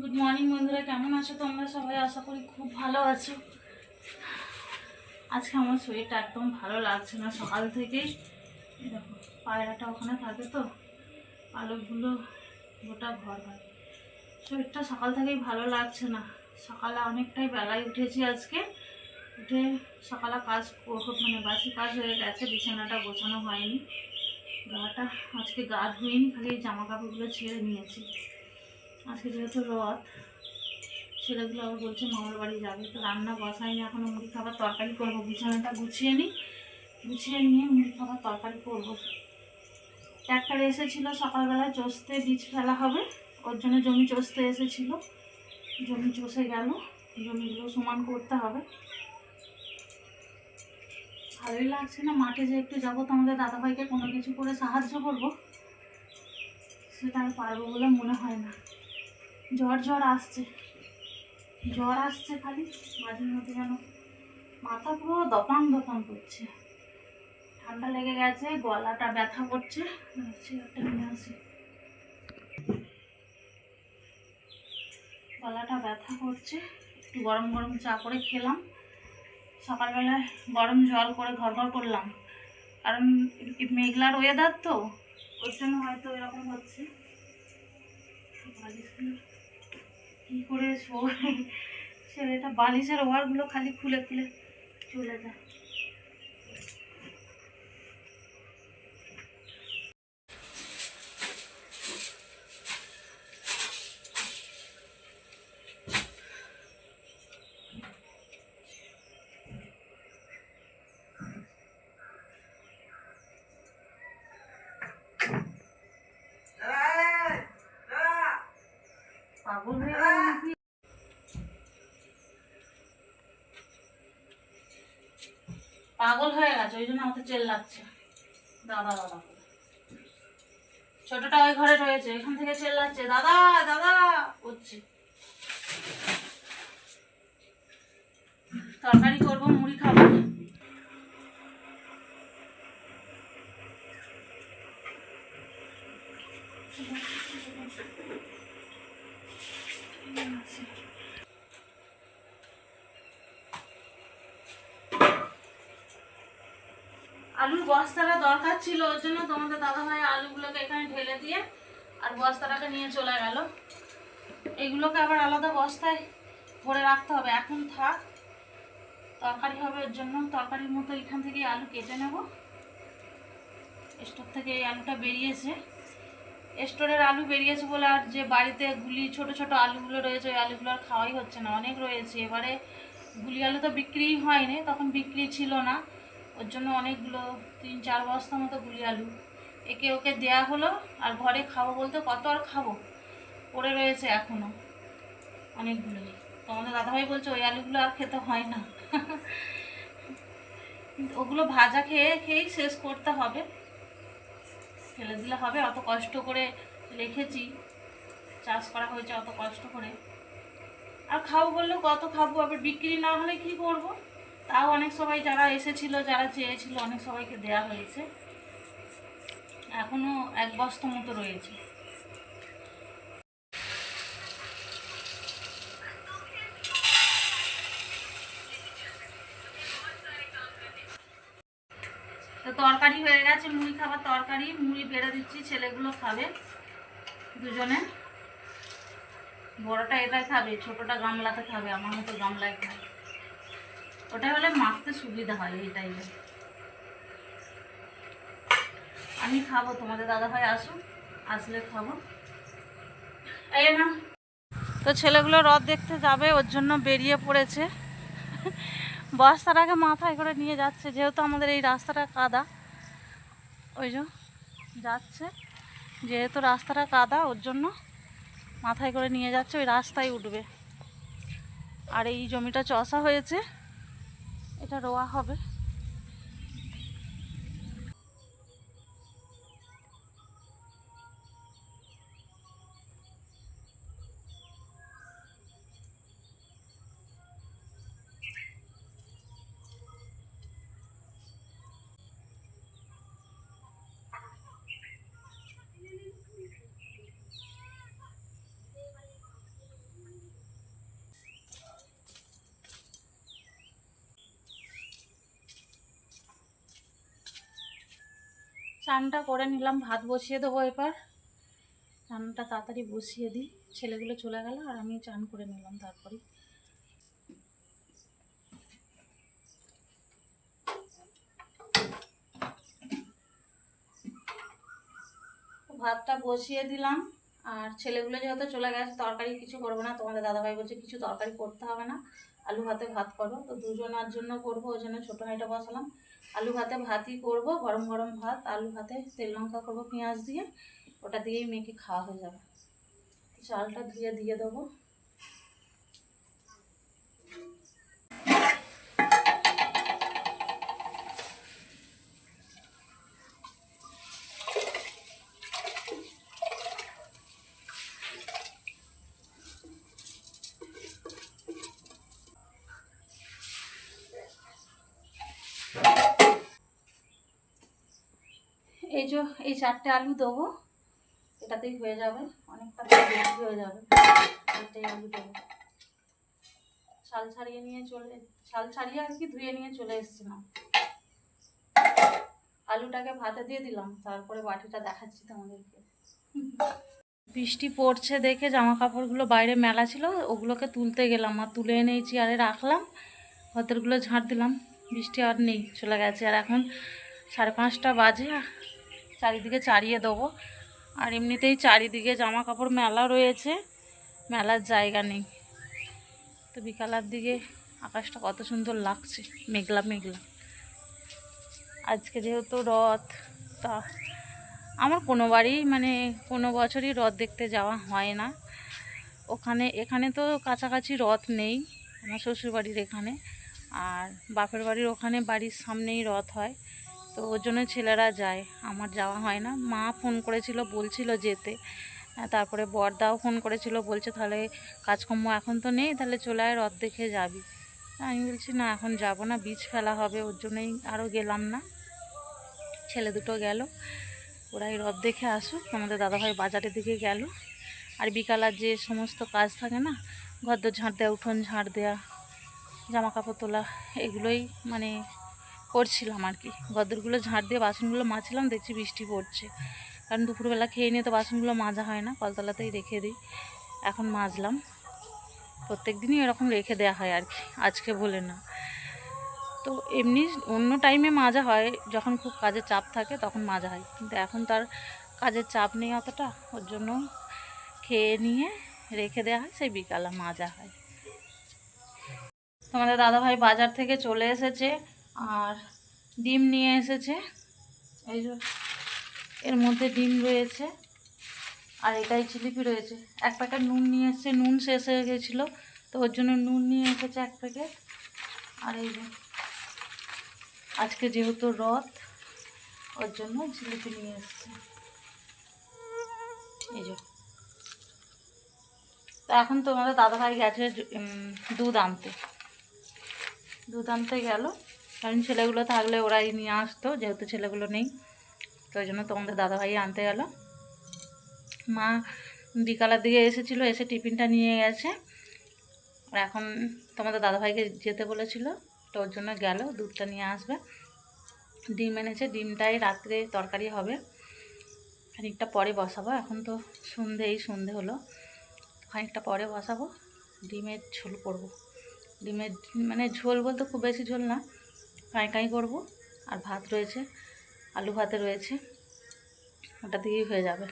Good morning বন্ধুরা। কেমন আছো তোমরা? সবাই আশা করি খুব ভালো আছো। আজকে আমার শরীরটা একদম ভালো লাগছে না সকাল থেকেই। দেখো, পায়রাটা ওখানে থাকে তো। পালকগুলো গোটা ঘর হয় শরীরটা সকাল থেকেই ভালো লাগছে না। সকালে অনেকটাই বেলায় উঠেছি আজকে। উঠে সকালে কাজ মানে বাসি কাজ হয়ে গেছে, বিছানাটা গোছানো হয়নি। গাটা, আজকে গা ধুইনি, খালি জামা কাপড়গুলো ছেড়ে নিয়েছি। আজকে যেহেতু রথ, ছেলেগুলো আবার বলছে, মামার বাড়ি যাবে। তো রান্না বসাইনি এখনও মুড়ি খাবার তরকারি করব। বিছানাটা গুছিয়ে নিই গুছিয়ে নিয়ে মুড়ি খাবার তরকারি করব। ট্র্যাক্টর এসেছিল সকালবেলা, চষতে বীজ ফেলা হবে। ওর জন্য জমি চষতে এসেছিল। জমি চষে গেল, জমিগুলো সমান করতে হবে। ভালোই লাগছে না, মাঠে যে একটু যাব তোমাদের দাদাভাইকে কোনো কিছু করে সাহায্য করব, সেটা আর পারব বলে মনে হয় না। জ্বর জ্বর আসছে। জ্বর আসছে খালি, মাঝে মধ্যে যেন মাথা পুরো দপাং দপাং করছে। ঠান্ডা লেগে গেছে, গলাটা ব্যথা করছে নিয়ে আসি। গলাটা ব্যথা করছে, একটু গরম গরম চা করে খেলাম। সকালবেলায় গরম জল করে ঘর ঘর করলাম। কারণ মেঘলার ওয়েদার তো, ওর জন্য হয়তো এরকম হচ্ছে। কী করে শোয় ছেলেটা বালিশের ওয়ারগুলো খালি খুলে খুলে চলে যায়। পাগল হয়ে গেল নাকি পাগল হয়ে গেছে, ওই জন্য আমাকে চেল লাগছে দাদা দাদা। ছোটটা ওই ঘরে রয়েছে, এখান থেকে চেল লাগছে দাদা দাদা, করছে। তরকারি করব, মুড়ি খাব। আলুর বস্তাটা দরকার ছিল, ওর জন্য তোমাদের দাদাভাই আলুগুলোকে এখানে ঢেলে দিয়ে আর বস্তাটাকে নিয়ে চলে গেল। এগুলোকে আবার আলাদা বস্তায় ভরে রাখতে হবে। এখন থাক, তরকারি হবে ওর জন্য। তরকারির মতো এখান থেকে আলু কেটে নেব। স্টোর থেকে এই আলুটা বেরিয়েছে। স্টোরের আলু বেরিয়েছে বলে আর যে বাড়িতে গুলি, ছোট ছোট আলুগুলো রয়েছে, ওই আলুগুলো আর খাওয়াই হচ্ছে না। অনেক রয়েছে। এবারে গুলি আলু তো বিক্রিই হয়নি, তখন বিক্রি ছিল না। ওর জন্য অনেকগুলো তিন চার বস্তা মতো গুলি আলু। একে ওকে দেয়া হলো আর ঘরে খাব বলতে কত আর খাব? পড়ে রয়েছে এখনও অনেকগুলোই তোমাদের দাদাভাই বলছে ওই আলুগুলো আর খেতে হয় না। কিন্তু ওগুলো ভাজা খেয়ে খেয়েই শেষ করতে হবে। ফেলে দিলে হবে, অত কষ্ট করে রেখেছি। চাষ করা হয়েছে অত কষ্ট করে। আর খাব বললেও কত খাব? আবার বিক্রি না হলে কি করব? তাও অনেক সবাই যারা এসেছিল, যারা চেয়েছিল, অনেক সবাইকে দেয়া হয়েছে। এখনও এক বস্তা মতো রয়েছে। তো তরকারি হয়ে গেছে, মুড়ি খাবার তরকারি। মুড়ি বেড়ে দিচ্ছি, ছেলেগুলো খাবে, দুজনে। বড়টা এটাই খাবে, ছোটটা গামলাতে খাবে, আমার মতো গামলায় খাবে। ওটা হলে মাখতে সুবিধা হয় এই টাইপের আমি খাব, তোমাদের দাদা ভাই আসুন আসলে খাব। তো ছেলেগুলো রথ দেখতে যাবে, ওর জন্য বেরিয়ে পড়েছে। বস্তাটাকে মাথায় করে নিয়ে যাচ্ছে, যেহেতু আমাদের এই রাস্তাটা কাদা। ওই যে যাচ্ছে, যেহেতু রাস্তাটা কাদা, ওর জন্য মাথায় করে নিয়ে যাচ্ছে, ওই রাস্তায় উঠবে। আর এই জমিটা চষা হয়েছে। এটা রোয়া হবে। চানটা করে নিলাম, ভাত বসিয়ে দেবো এবার। চানটা তাড়াতাড়ি বসিয়ে দিই। ছেলেগুলো চলে গেল আর আমি চান করে নিলাম তারপরে। ভাতটা বসিয়ে দিলাম। আর ছেলেগুলো যেহেতু চলে গেছে, তরকারি কিছু করব না। তোমাদের দাদাভাই বলছে, কিছু তরকারি করতে হবে না। আলু ভাতে ভাত করো। তো দুজনার জন্য করব, ওই জন্য ছোটো হাঁড়িটা বসালাম। আলু ভাতে ভাতই করব, গরম গরম ভাত, আলু ভাতে তেল লঙ্কা করব, পেঁয়াজ দিয়ে, ওটা দিয়েই মেয়েকে খাওয়া হয়ে যাবে। তো চালটা ধুয়ে দিয়ে দেবো। এই যে, এই চারটে আলু দেবো। এটাতেই হয়ে যাবে। অনেকটা বেশি হয়ে যাবে। চারটে আলু দেবো। ছাল ছাড়িয়ে নিয়ে চলে ছাল ছাড়িয়ে আর কি ধুয়ে নিয়ে চলে এসেছিলাম। আলুটাকে ভাতে দিয়ে দিলাম, তারপরে বাটিটা দেখাচ্ছি তোমাদেরকে। বৃষ্টি পড়ছে দেখে জামা কাপড়গুলো বাইরে মেলা ছিল, ওগুলোকে তুলতে গেলাম। আর তুলে এনেছি আরে রাখলাম। ঘরগুলো ঝাঁট দিলাম। বৃষ্টি আর নেই, চলে গেছে। আর এখন সাড়ে পাঁচটা বাজে। চারিদিকে চারিয়ে দেবো। আর এমনিতেই চারিদিকে জামা কাপড় মেলা রয়েছে, মেলার জায়গা নেই। তো বিকালের দিকে আকাশটা কত সুন্দর লাগছে, মেঘলা মেঘলা। আজকে যেহেতু রথ, তা আমার কোনো বাড়ি মানে কোনো বছরই রথ দেখতে যাওয়া হয় না। ওখানে, এখানে তো কাছাকাছি রথ নেই, আমার শ্বশুরবাড়ির এখানে। আর বাপের বাড়ির ওখানে বাড়ির সামনেই রথ হয়। তো ওর জন্য ছেলেরা যায়। আমার যাওয়া হয় না। মা ফোন করেছিল, বলছিল যেতে। তারপরে বরদাও ফোন করেছিল, বলছে তাহলে কাজকর্ম এখন তো নেই, তাহলে চলে আয়, রথ দেখে যাবি। আমি বলছি, না, এখন যাব না, বীজ ফেলা হবে, ওর জন্যই আরও গেলাম না। ছেলে দুটো গেল। ওরাই রথ দেখে আসুক, আমাদের দাদাভাই বাজারের দিকে গেল। আর বিকালের যে সমস্ত কাজ থাকে না ঘর ঝাঁট দেওয়া উঠোন ঝাঁট দেওয়া জামা কাপড় তোলা, এগুলোই মানে করছিলাম আর কি। গদ্দরগুলো ঝাঁট দিয়ে বাসনগুলো মাজছিলাম, দেখছি বৃষ্টি পড়ছে। কারণ দুপুরবেলা খেয়ে নিয়ে তো বাসনগুলো মাজা হয় না, কলতলাতেই রেখে দিই। এখন মাজলাম। প্রত্যেক দিনই এরকম রেখে দেওয়া হয় আর কি, আজকে বলে না। তো এমনি অন্য টাইমে মাজা হয়, যখন খুব কাজের চাপ থাকে তখন মাজা হয়। কিন্তু এখন তার কাজের চাপ নেই অতটা, ওর জন্য খেয়ে নিয়ে রেখে দেওয়া হয়, সেই বিকালে মাজা হয়। তোমাদের দাদাভাই বাজার থেকে চলে এসেছে। আর ডিম নিয়ে এসেছে। এই যে এর মধ্যে ডিম রয়েছে আর এটাই জিলিপি রয়েছে। এক প্যাকেট নুন নিয়ে এসেছে, নুন শেষ হয়ে গেছিল, তো ওর জন্য নুন নিয়ে এসেছে এক প্যাকেট। আর এই যে আজকে যেহেতু রথ, ওর জন্য জিলিপি নিয়ে এসেছে। এই যে। তো এখন তোমাদের দাদাভাই গেছে দুধ আনতে। দুধ আনতে গেল। কারণ ছেলেগুলো থাকলে ওরাই নিয়ে আসতো, যেহেতু ছেলেগুলো নেই। তো ওই জন্য তোমাদের দাদাভাই আনতে গেল। মা বিকালের দিকে এসেছিল, এসে টিফিনটা নিয়ে গেছে। আর এখন তোমাদের দাদাভাইকে যেতে বলেছিল, তো ওর জন্য গেল, দুধটা নিয়ে আসবে। ডিম এনেছে, ডিমটাই রাত্রে তরকারি হবে। খানিকটা পরে বসাবো, এখন তো সন্ধে এই সন্ধে হলো। খানিকটা পরে বসাবো, ডিমের ঝোল করব। ডিমের মানে ঝোল বলতে খুব বেশি ঝোল না কাঁই করব। আর ভাত রয়েছে আলু ভাতে রয়েছে। ওটা দিয়েই হয়ে যাবে।